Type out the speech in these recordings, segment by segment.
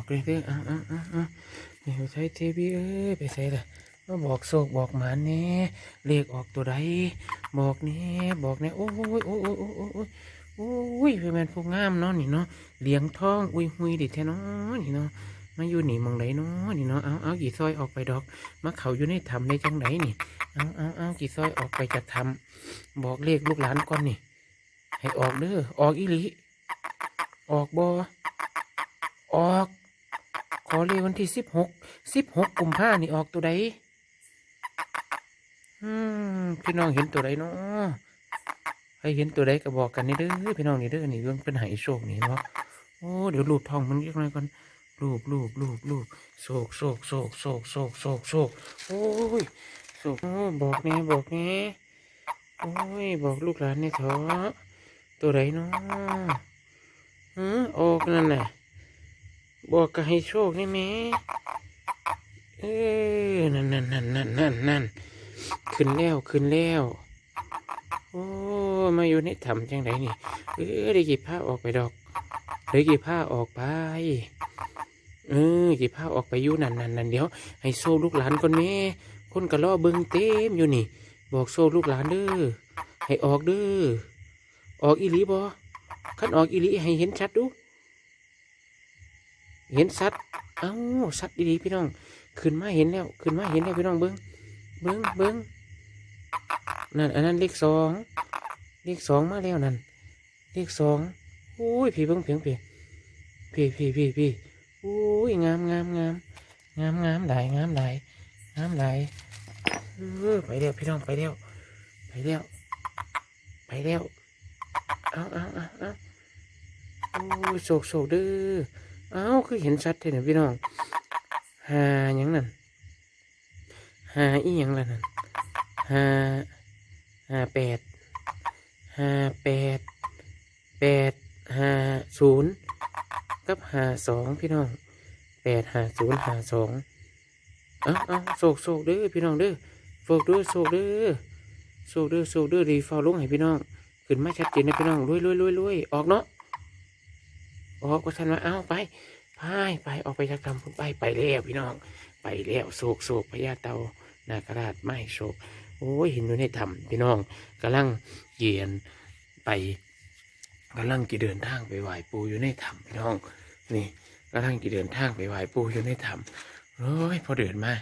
อกเลยเด้ออะอะอะอะนี่ไปใช้เทีวีเอ้ยไปใส่ละมาบอกโศกบอกหมาแน่เลขออกตัวใดบอกแน่บอกแน่โอ้ยโอ้ยโอ้ยโอ้ยโอ้ยโอ้ยโอ้ยเป็นแมนพวกงามเนาะนี่เนาะเลี้ยงทองอุ้ยหุยดิแท้เนาะนี่เนาะมาอยู่หนีมองไหนเนาะนี่เนาะเอาเอากี่ซอยออกไปดอกมาเขาอยู่ในถ้ำในจังไหนนี่เอาเอาเอากี่ซอยออกไปจากถ้ำบอกเลขลูกหลานก่อนนี่ ให้ออกเด้อออกอีหลีออกบอออก ขอเลยวันที่สิบหกสิบหกกุมภานี่ออกตัวใดอืมพี่น้องเห็นตัวใดเนาะใครเห็นตัวใดก็บอกกันนี่เด้อพี่น้องนี่เด้อนี่เรื่องเป็นไหโชคนี่เนาะโอ้เดี๋ยวรูปทองมันเรียกอะไรก่อนรูปรูปรูปรูปโศกโศกโศกโศกโศกโศกโศกโอ้ยโศกโอ้บอกแน่บอกแน่โอ้ยบอกลูกหลานนี่เถอะตัวใดเนาะอือออกนั่นน่ะ บอกก็ให้โชคนี่แหม่เออนั่นนั่นนั่นนั่นนั่นนั่นขึ้นแล้วขึ้นแล้ว โอ้มาอยู่ในถ้ำจังไดนี่ เออได้กี่ผ้าออกไปดอกได้กี่ผ้าออกไป เออกี่ผ้าออกไปอยู่นั่นนั่นนั่นเดี๋ยว ให้โซ่ลูกหลานก่อนแม่คนก็รอเบิ่งเต็มอยู่นี่ บอกโซ่ลูกหลานเด้อให้ออกเด้อออกอีหลีบ่ขันออกอีหลีให้เห็นชัดดู เห็นสัตว์เอ้าสัตว์ดีๆพี่น้อง ขึ้นมาเห็นแล้ว ขึ้นมาเห็นแล้วพี่น้องเบิ้งเบิ้งเบิ้งนั่นอันนั้นเลขสองเลขสองมาแล้วนั่นเลขสองโอ้ยพี่เบิ้งเพียงพี่พี่พี่พี่พี่โอ้ยงามงามงามงามงามไหลงามไหลงามไหลเออไปแล้วพี่น้องไปแล้วไปแล้วไปแล้วเอาเอาเอาเอาโอ้ยโศกโศกเด้อ อ้าคือเห็นชัดเท่นะพี่น้องหาหยังนั่นหาอีหยังละนั่นหาหาแปดหาแปดแปดหาศูนย์กับหาสองพี่น้องแปดหาศูนย์หาสองเอาเอาโศกโศกเด้อพี่น้องเด้อโศกเด้อโศกเด้อโศกเด้อโศกเด้อรีฟาวลงให้พี่น้องขึ้นมาชัดเจนนะพี่น้องลุยลุยลุยลุยออกเนาะ ออกก็ฉันว่าเอาไปไปไปออกไปจากทำพุ่นไปไปแล้วพี่น้องไปแล้วโศกโศกพญาเตานาคราชไม่โศกโอ้ยเห็นอยู่ในถ้ำพี่น้องกำลังเกียนไปกำลังกี่เดินทางไปไหว้ปูอยู่ในถ้ำพี่น้อง นี่กำลังกี่เดินทางไปไหว้ปูอยู่ในถ้ำโอ้ยพอเดินมา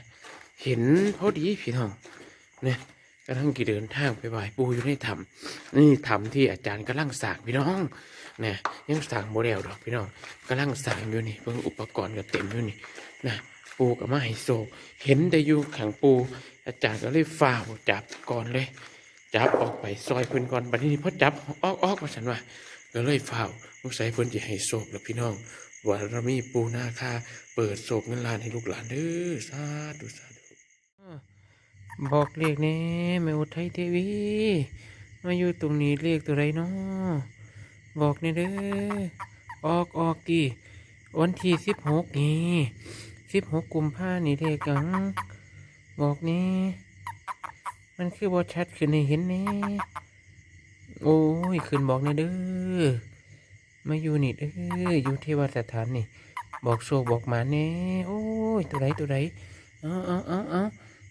เห็นพอดีพี่น้องเนี่ย กำลังกี่เดินทางไปไหว้ปูอยู่ในถ้ำนี่ทำที่อาจารย์กำลังสั่งพี่น้องนี่ยยังสั่งโมเดลดอกพี่น้องกำลังสั่งอยู่นี่เพิ่งอุปกรณ์ก็เต็มอยู่นี่นะปูกับมาไฮโซเห็นได้อยู่ขังปู อาจารย์ก็เลยฝ่าวจับก่อนเลย จับออกไปซอยเพิ่นก่อนบัดนี้พอจับออกออกมาสันว่าก็เลยฝ่าวลูกสายเพิ่นจะให้โศกแล้วพี่น้องว่าเรามีปูนาคาเปิดโศกเงินล้านให้ลูกหลานเด้อสาธุสาธุ บอกเลขแน่แม่อุทัยเทวีมาอยู่ตรงนี้เลขตัวไรเนาะบอกนี่เด้อออกออกดีวันที่สิบหกนี่สิบหกกุมภานี่เลขหยังบอกนี่มันคือบอชัดขึ้นให้เห็นนี่โอ้ยขึ้นบอกนี่เด้อมาอยู่นี่เด้ออยู่เทวสถานนี่ บอกโชคบอกหมาแน่โอ้ยตัวไรตัวไรเอาเอาเออ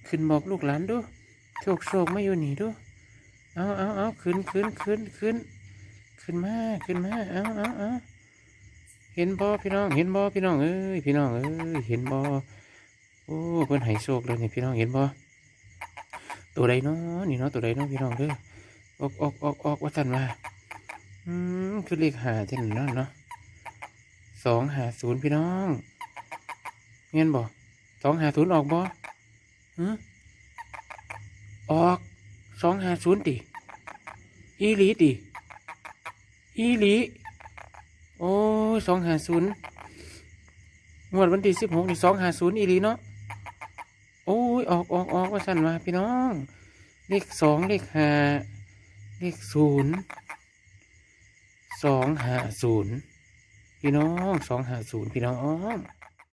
ขึ้นบอกลูกหลานดูโชคโชคมาอยู่หนีดูเอาเอาเอาขึ้นขึ้นขึ้นขึ้นขึ้นมาขึ้นมาเอาเอาเอาเห็นบอพี่น้องเห็นบอพี่น้องเอ้ยพี่น้องเอ้ยเห็นบอโอ้เพิ่นให้โชคเลยนี่พี่น้องเห็นบอตัวใดเนาะนี่เนาะตัวใดเนาะพี่น้องเด้อออกออกออกออกว่าสันว่าอืมคือเลขหาจังนั่นเนาะสองหาศูนย์พี่น้องเงี้ยบอสองหาศูนย์ออกบอ ออกสองห้าศูนย์ติ อีหลีติ อีหลี โอ้ยสองห้าศูนย์งวดวันที่สิบหกนี่สองห้าศูนย์อีหลีเนาะ โอ้ยออกออกออกว่าสั่นมาพี่น้อง เลขสองเลขห้าเลขศูนย์สองห้าศูนย์พี่น้องสองห้าศูนย์พี่น้อง